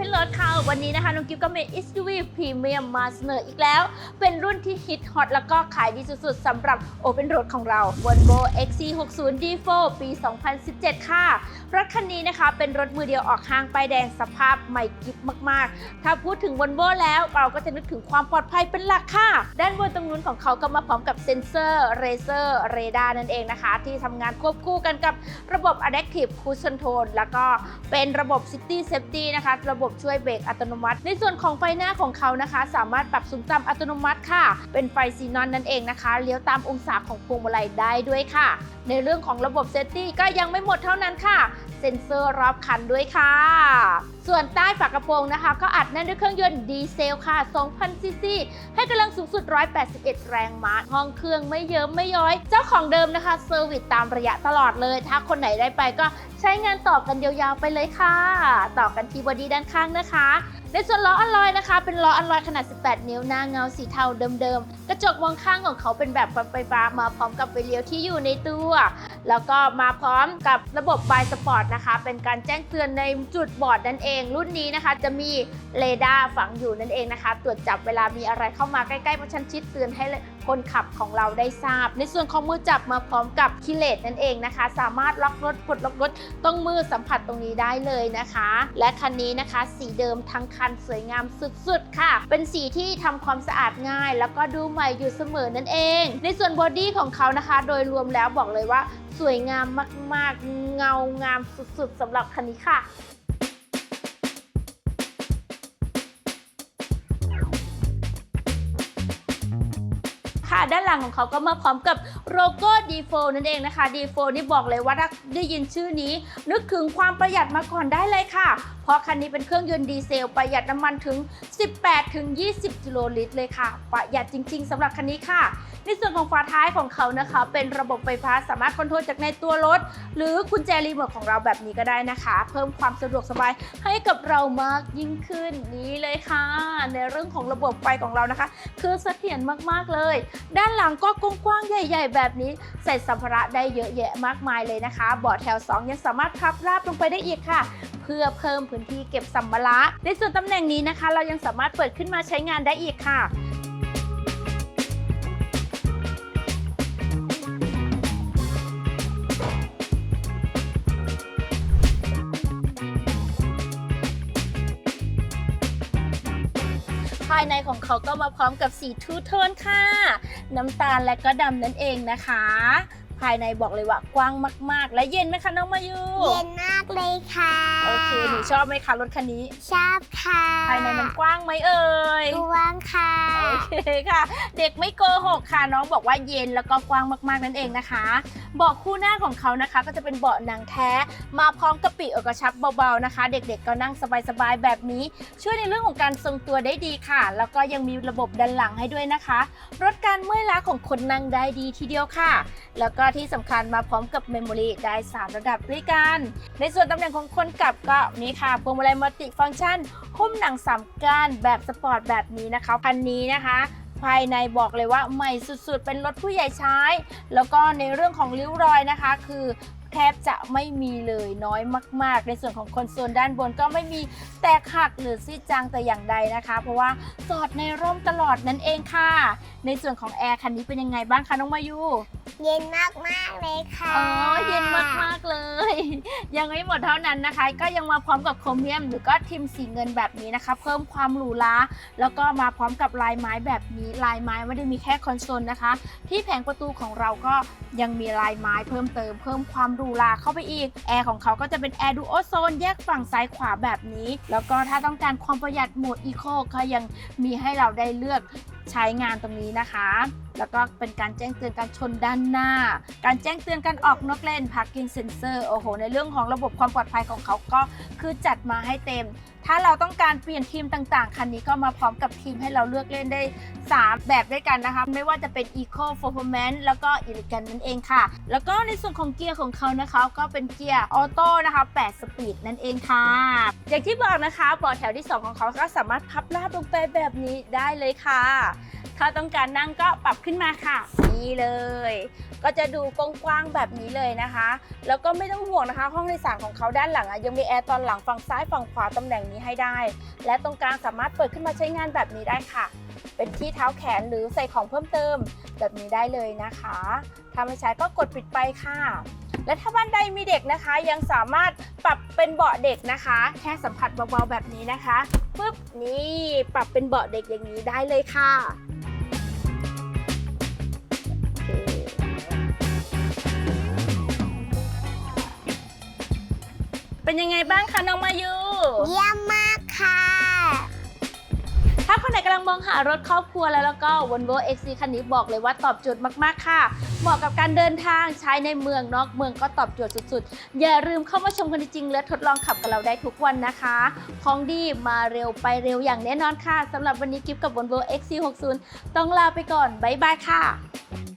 Open Road ค่ะวันนี้นะคะน้องกิฟก็มี SUV Premium มาเสนออีกแล้ว เป็นรุ่นที่ฮิตฮอตแล้วก็ขายดีสุดๆสำหรับ Open Road ของเรา Volvo XC60 D4 ปี 2017 ค่ะ รถคันนี้นะคะเป็นรถมือเดียวออกห้างป้ายแดงสภาพใหม่กิฟมากๆ ถ้าพูดถึง Volvo แล้วเราก็จะนึกถึงความปลอดภัยเป็นหลักค่ะ ด้านบนตรงนู้นของเขาก็มาพร้อมกับเซ็นเซอร์เรเซอร์เรดาร์นั่นเองนะคะ ที่ทำงานควบคู่กันกับระบบ Adaptive Cruise Control แล้วก็เป็นระบบ City Safety นะคะ ระบบช่วยเบรกอัตโนมัติ ในส่วนของไฟหน้าของเขานะคะ สามารถปรับสูงต่ำอัตโนมัติค่ะ เป็นไฟซีนอนนั่นเองนะคะ เลี้ยวตามองศาของพวงมาลัยได้ด้วยค่ะ ในเรื่องของระบบ Safety ก็ยังไม่หมดเท่านั้นค่ะ เซ็นเซอร์รอบคันด้วยค่ะ ส่วนใต้ฝากระโปรงนะคะ ก็อัดแน่นด้วยเครื่องยนต์ดีเซลค่ะ 2,000ซีซีให้กำลังสูงสุด 181 แรงม้าห้องเครื่องไม่เยิ้มไม่ย้อย เจ้าของเดิมนะคะเซอร์วิสตามระยะตลอดเลย ถ้าคนไหนได้ไปก็ใช้งานต่อกันยาวๆไปเลยค่ะ ต่อกันที่บอดี้ด้านข้างนะคะ ในส่วนล้ออัลลอยนะคะ เป็นล้ออัลลอยขนาด 18 นิ้วหน้าเงาสีเทาเดิมๆ กระจกมองข้างของเขาเป็นแบบไฟฟ้ามาพร้อมกับไฟเลี้ยวที่อยู่ในตัว แล้วก็มาพร้อมกับระบบไฟสปอร์ตนะคะ เป็นการแจ้งเตือนในจุดบอดนั่นเอง รุ่นนี้นะคะ จะมีเรดาร์ฝังอยู่นั่นเองนะคะ ตรวจจับเวลามีอะไรเข้ามาใกล้ๆประชันชิดเตือนให้ คนขับของเราได้ทราบ ในส่วนของมือจับมาพร้อมกับคิเลตนั่นเองนะคะ สามารถล็อกรถปลดล็อกรถต้องมือสัมผัสตรงนี้ได้เลยนะคะ และคันนี้นะคะ สีเดิมทั้งคันสวยงามสุดๆค่ะ เป็นสีที่ทำความสะอาดง่าย แล้วก็ดูใหม่อยู่เสมอนั่นเอง ในส่วนบอดี้ของเขานะคะ โดยรวมแล้วบอกเลยว่า สวยงามมากๆ เงางามสุดๆสำหรับคันนี้ค่ะ ด้านหลังของเขาก็มาพร้อมกับโลโก้ D4 นั่นเองนะคะ D4 นี่บอกเลยว่าถ้าได้ยินชื่อนี้ นึกถึงความประหยัดมาก่อนได้เลยค่ะ เพราะคันนี้เป็นเครื่องยนต์ดีเซล ประหยัดน้ำมันถึง 18ถึง20 กิโลลิตรเลยค่ะ ประหยัดจริง ๆสำหรับคันนี้ค่ะในส่วนของฝาท้ายของเขานะคะ เป็นระบบไฟฟ้าสามารถคอนโทรลจากในตัวรถ หรือกุญแจรีโมทของเราแบบนี้ก็ได้นะคะ เพิ่มความสะดวกสบายให้กับเรามากยิ่งขึ้นนี้เลยค่ะ ในเรื่องของระบบไฟของเรานะคะ คือเสถียรมากๆเลย ด้านหลังก็กว้างๆใหญ่ ๆ แบบนี้ใส่สัมภาระได้เยอะแยะมากมายเลยนะคะเบาะแถว 2 ยังสามารถพับราบลงไปได้อีกค่ะเพื่อเพิ่มพื้นที่เก็บสัมภาระ ในส่วนตำแหน่งนี้นะคะ เรายังสามารถเปิดขึ้นมาใช้งานได้อีกค่ะายในของเขาก็มาพร้อมกับสีทูโทนค่ะ น้ำตาลและก็ดำนั่นเองนะคะ ภายในบอกเลยว่ากว้างมาก ๆ และเย็นไหมคะน้องมายู เย็นมากเลยค่ะโอเคหนูชอบไหมคะรถคันนี้ ชอบค่ะ ภายในมันกว้างไหมเอ่ย กว้างค่ะ โอเคค่ะ เด็กไม่โกหกค่ะน้องบอกว่าเย็นแล้วก็กว้างมากๆนั่นเองนะคะเบาะคู่หน้าของเขานะคะ ก็จะเป็นเบาะหนังแท้ มาพร้อมกับปีกกระชับเบาๆนะคะ เด็กๆก็นั่งสบายๆแบบนี้ ช่วยในเรื่องของการทรงตัวได้ดีค่ะ แล้วก็ยังมีระบบดันหลังให้ด้วยนะคะลดการเมื่อยล้าของคนนั่งได้ดีทีเดียวค่ะ แล้วก็ที่สำคัญมาพร้อมกับเมมโมรีได้ 3 ระดับด้วยกัน ในส่วนตำแหน่งของคนขับก็นี่ค่ะพวงมาลัยมัลติฟังก์ชันหุ้มหนังสามก้านแบบสปอร์ตแบบนี้นะคะคันนี้นะคะภายในบอกเลยว่าใหม่สุดๆ เป็นรถผู้ใหญ่ใช้ แล้วก็ในเรื่องของริ้วรอยนะคะ คือแทบจะไม่มีเลยน้อยมาก ๆ ในส่วนของคอนโซลด้านบนก็ไม่มีแตกหักหรือซีดจางแต่อย่างใดนะคะ เพราะว่าสอดในร่มตลอดนั่นเองค่ะ ในส่วนของแอร์คันนี้เป็นยังไงบ้างคะน้องมายู เย็นมากมากๆเลยค่ะอ๋อเย็นมาก ๆ เลย ยังไม่หมดเท่านั้นนะคะ ก็ยังมาพร้อมกับโครเมียม หรือก็ทิมสีเงินแบบนี้นะคะ เพิ่มความหรูหราแล้วก็มาพร้อมกับลายไม้แบบนี้ลายไม้ไม่ได้มีแค่คอนโซลนะคะ ที่แผงประตูของเราก็ยังมีลายไม้เพิ่มเติม เพิ่มความหรูหราเข้าไปอีกแอร์ของเขาก็จะเป็นแอร์ดูโอโซนแยกฝั่งซ้ายขวาแบบนี้ แล้วก็ถ้าต้องการความประหยัดโหมดอีโคก็ยังมีให้เราได้เลือก ใช้งานตรงนี้นะคะ แล้วก็เป็นการแจ้งเตือนการชนด้านหน้า การแจ้งเตือนการออกนอกเลน parking sensor โอ้โห ในเรื่องของระบบความปลอดภัยของเขาก็คือจัดมาให้เต็ม ถ้าเราต้องการเปลี่ยนทีมต่างๆ คันนี้ก็มาพร้อมกับทีมให้เราเลือกเล่นได้ 3 แบบด้วยกันนะคะ ไม่ว่าจะเป็น Eco Performance แล้วก็ Elegant นั่นเองค่ะ แล้วก็ในส่วนของเกียร์ของเขานะคะ ก็เป็นเกียร์ออโต้นะคะ 8 สปีดนั่นเองค่ะ อย่างที่บอกนะคะเบาะแถวที่ 2 ของเขาก็สามารถพับราบลงไปแบบนี้ได้เลยค่ะ ถ้าต้องการนั่งก็ปรับขึ้นมาค่ะ นี่เลย ก็จะดูกว้างๆแบบนี้เลยนะคะ แล้วก็ไม่ต้องห่วงนะคะ ห้องโดยสารของเขาด้านหลังอะยังมีแอร์ตอนหลังฝั่งซ้ายฝั่งขวาตำแหน่งนี้ให้ได้ และตรงกลางสามารถเปิดขึ้นมาใช้งานแบบนี้ได้ค่ะ เป็นที่เท้าแขนหรือใส่ของเพิ่มเติมแบบนี้ได้เลยนะคะถ้าไม่ใช้ก็กดปิดไปค่ะและถ้าบ้านใดมีเด็กนะคะ ยังสามารถปรับเป็นเบาะเด็กนะคะ แค่สัมผัสเบาๆแบบนี้นะคะปุ๊บนี่ปรับเป็นเบาะเด็กอย่างนี้ได้เลยค่ะ เป็นยังไงบ้างคะน้องมายู เยี่ยมมากค่ะ ถ้าคนไหนกำลังมองหารถครอบครัวแล้วแล้วก็ Volvo XC คันนี้บอกเลยว่าตอบโจทย์มากๆค่ะ เหมาะกับการเดินทางใช้ในเมืองนอกเมืองก็ตอบโจทย์สุดๆ อย่าลืมเข้ามาชมกันจริงๆและทดลองขับกับเราได้ทุกวันนะคะ ของดีมาเร็วไปเร็วอย่างแน่นอนค่ะสำหรับวันนี้กิฟกับ Volvo XC60 ต้องลาไปก่อนบ๊ายบายค่ะ